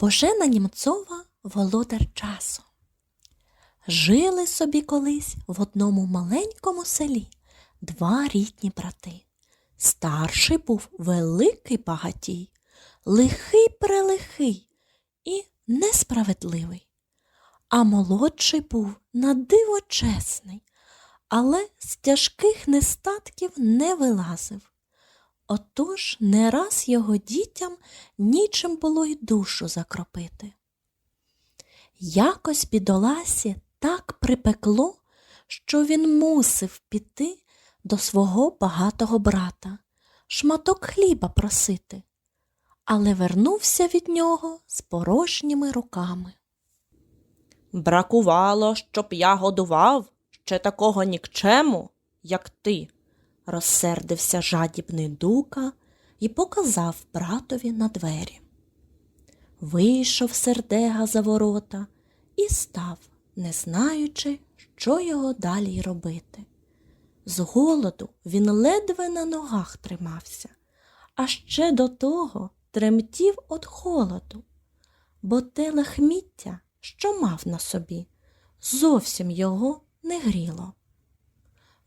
Божена Німцова володар часу. Жили собі колись в одному маленькому селі два рідні брати. Старший був великий багатій, лихий прелихий і несправедливий. А молодший був на диво чесний, але з тяжких нестатків не вилазив. Отож не раз його дітям нічим було й душу закропити. Якось бідоласі так припекло, що він мусив піти до свого багатого брата, шматок хліба просити, але вернувся від нього з порожніми руками. Бракувало, щоб я годував ще такого нікчему, як ти, Розсердився жадібний дука і показав братові на двері. Вийшов сердега за ворота і став, не знаючи, що його далі робити. З голоду він ледве на ногах тримався, а ще до того тремтів від холоду, бо те лахміття, що мав на собі, зовсім його не гріло.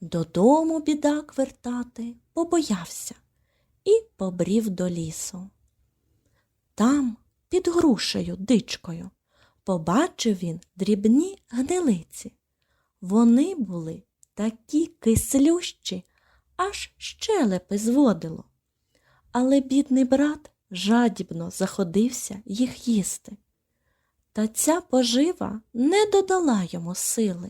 Додому бідак вертати побоявся і побрів до лісу. Там, під грушею дичкою, побачив він дрібні гнилиці. Вони були такі кислющі, аж щелепи зводило. Але бідний брат жадібно заходився їх їсти. Та ця пожива не додала йому сили.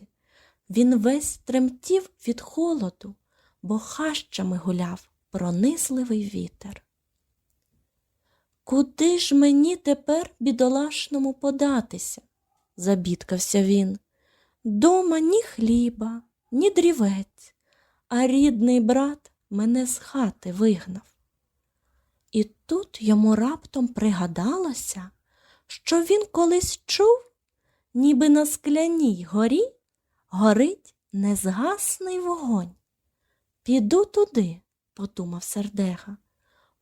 Він весь тремтів від холоду, бо хащами гуляв пронизливий вітер. Куди ж мені тепер бідолашному податися? забідкався він. Дома ні хліба, ні дрівець, а рідний брат мене з хати вигнав. І тут йому раптом пригадалося, що він колись чув, ніби на скляній горі горить незгасний вогонь. Піду туди, подумав сердега.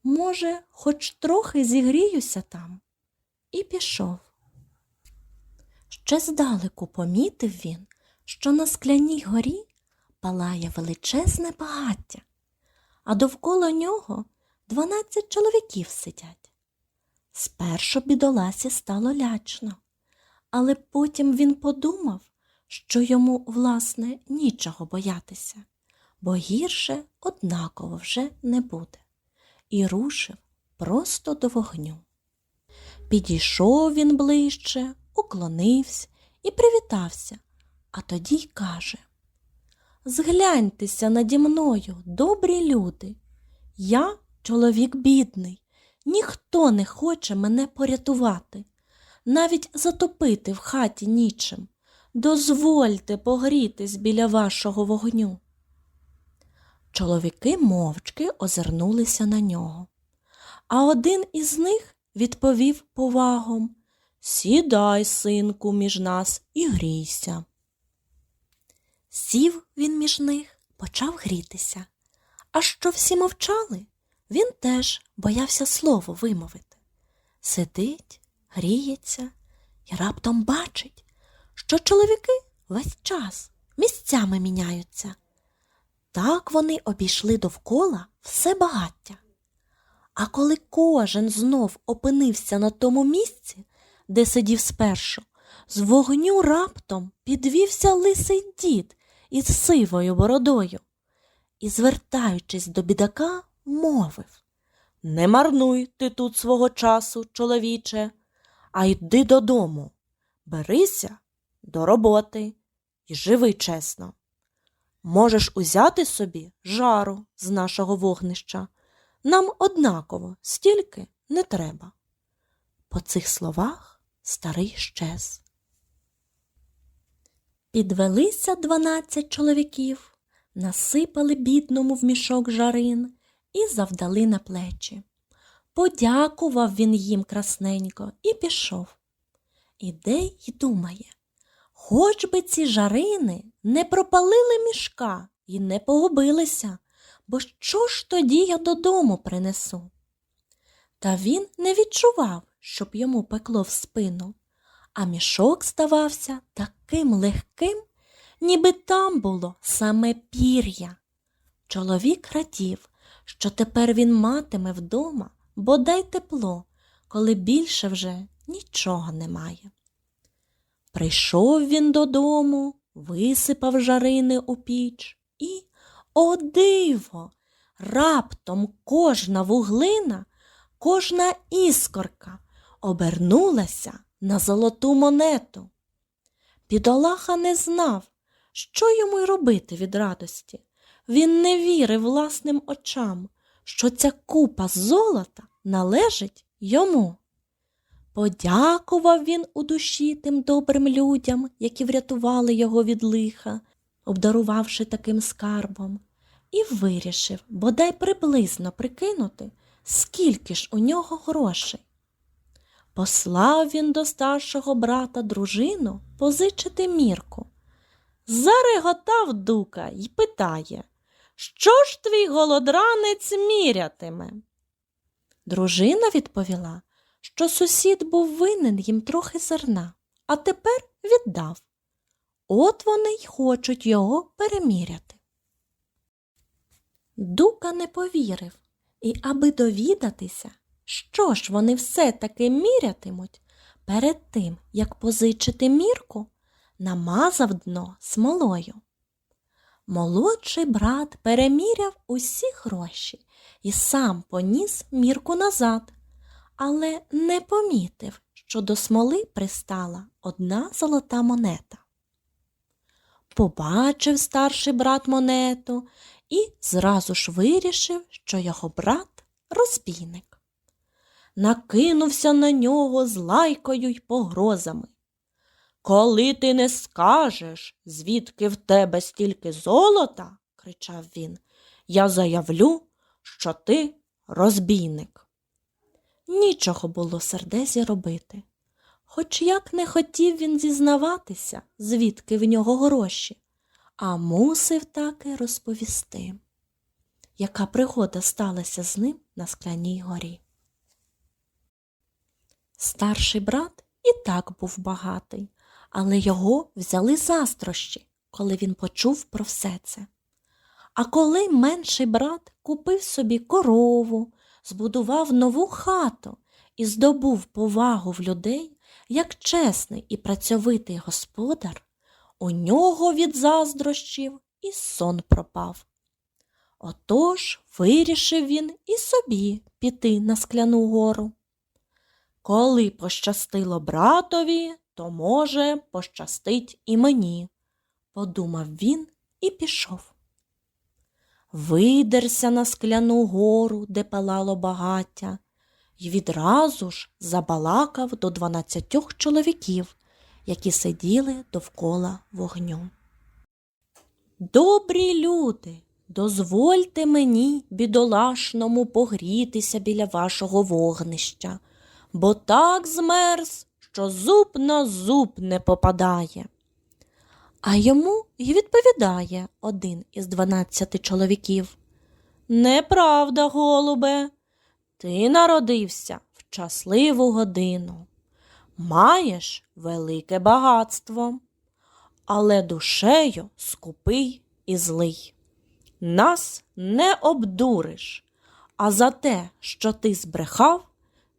Може, хоч трохи зігріюся там. І пішов. Ще здалеку помітив він, що на скляній горі палає величезне багаття, а довкола нього дванадцять чоловіків сидять. Спершу бідоласі стало лячно, але потім він подумав, що йому, власне, нічого боятися, бо гірше однаково вже не буде, і рушив просто до вогню. Підійшов він ближче, уклонився і привітався, а тоді й каже Згляньтеся наді мною, добрі люди. Я чоловік бідний, ніхто не хоче мене порятувати, навіть затопити в хаті нічим. Дозвольте погрітись біля вашого вогню. Чоловіки мовчки озирнулися на нього, а один із них відповів повагом Сідай, синку, між нас і грійся. Сів він між них, почав грітися. А що всі мовчали, він теж боявся слово вимовити. Сидить, гріється і раптом бачить, що чоловіки весь час місцями міняються. Так вони обійшли довкола все багаття. А коли кожен знов опинився на тому місці, де сидів спершу, з вогню раптом підвівся лисий дід із сивою бородою і, звертаючись до бідака, мовив Не марнуй ти тут свого часу, чоловіче, а йди додому. Берися до роботи і живи чесно. Можеш узяти собі жару з нашого вогнища. Нам однаково стільки не треба. По цих словах старий щез. Підвелися дванадцять чоловіків, насипали бідному в мішок жарин і завдали на плечі. Подякував він їм красненько і пішов. Іде й думає, хоч би ці жарини не пропалили мішка і не погубилися, бо що ж тоді я додому принесу? Та він не відчував, щоб йому пекло в спину, а мішок ставався таким легким, ніби там було саме пір'я. Чоловік радів, що тепер він матиме вдома бодай тепло, коли більше вже нічого немає. Прийшов він додому, висипав жарини у піч і, о диво, раптом кожна вуглина, кожна іскорка обернулася на золоту монету. Бідолаха не знав, що йому й робити від радості. Він не вірив власним очам, що ця купа золота належить йому. Подякував він у душі тим добрим людям, які врятували його від лиха, обдарувавши таким скарбом, і вирішив бодай приблизно прикинути, скільки ж у нього грошей. Послав він до старшого брата дружину позичити мірку. Зареготав дука й питає, що ж твій голодранець мірятиме? Дружина відповіла, що сусід був винен їм трохи зерна, а тепер віддав. От вони й хочуть його переміряти. Дука не повірив, і аби довідатися, що ж вони все-таки мірятимуть, перед тим, як позичити мірку, намазав дно смолою. Молодший брат переміряв усі гроші і сам поніс мірку назад, але не помітив, що до смоли пристала одна золота монета. Побачив старший брат монету і зразу ж вирішив, що його брат розбійник. Накинувся на нього з лайкою й погрозами. Коли ти не скажеш, звідки в тебе стільки золота, кричав він, я заявлю, що ти розбійник. Нічого було сердезі робити. Хоч як не хотів він зізнаватися, звідки в нього гроші, а мусив таки розповісти, яка пригода сталася з ним на скляній горі. Старший брат і так був багатий, але його взяли заздрощі, коли він почув про все це. А коли менший брат купив собі корову, збудував нову хату і здобув повагу в людей, як чесний і працьовитий господар, у нього від заздрощів і сон пропав. Отож вирішив він і собі піти на скляну гору. Коли пощастило братові, то, може, пощастить і мені, подумав він і пішов. Видерся на скляну гору, де палало багаття, і відразу ж забалакав до дванадцятьох чоловіків, які сиділи довкола вогню. Добрі люди, дозвольте мені, бідолашному, погрітися біля вашого вогнища, бо так змерз, що зуб на зуб не попадає. А йому й відповідає один із дванадцяти чоловіків. Неправда, голубе, ти народився в щасливу годину, маєш велике багатство, але душею скупий і злий. Нас не обдуриш, а за те, що ти збрехав,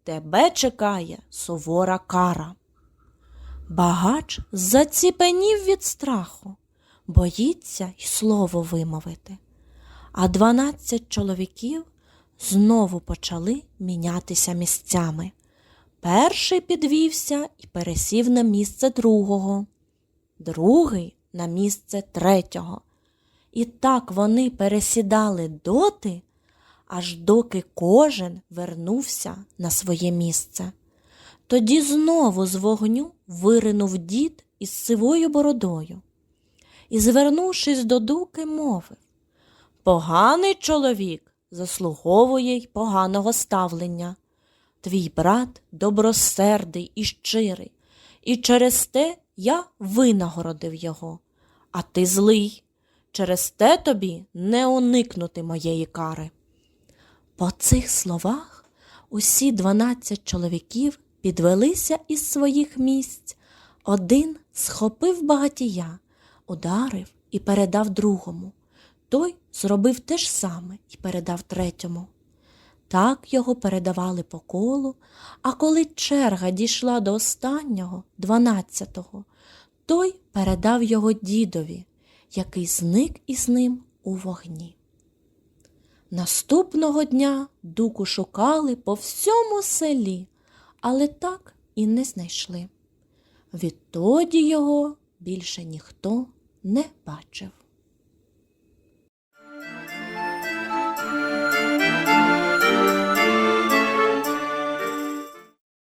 тебе чекає сувора кара. Багач заціпенів від страху, боїться й слово вимовити. А дванадцять чоловіків знову почали мінятися місцями. Перший підвівся і пересів на місце другого, другий на місце третього. І так вони пересідали доти, аж доки кожен вернувся на своє місце. Тоді знову з вогню виринув дід із сивою бородою і, звернувшись до дуки, мовив Поганий чоловік заслуговує й поганого ставлення. Твій брат добросердий і щирий, і через те я винагородив його, а ти злий. Через те тобі не уникнути моєї кари. По цих словах усі дванадцять чоловіків підвелися із своїх місць. Один схопив багатія, ударив і передав другому. Той зробив те ж саме і передав третьому. Так його передавали по колу, а коли черга дійшла до останнього, дванадцятого, той передав його дідові, який зник із ним у вогні. Наступного дня дуку шукали по всьому селі, але так і не знайшли. Відтоді його більше ніхто не бачив.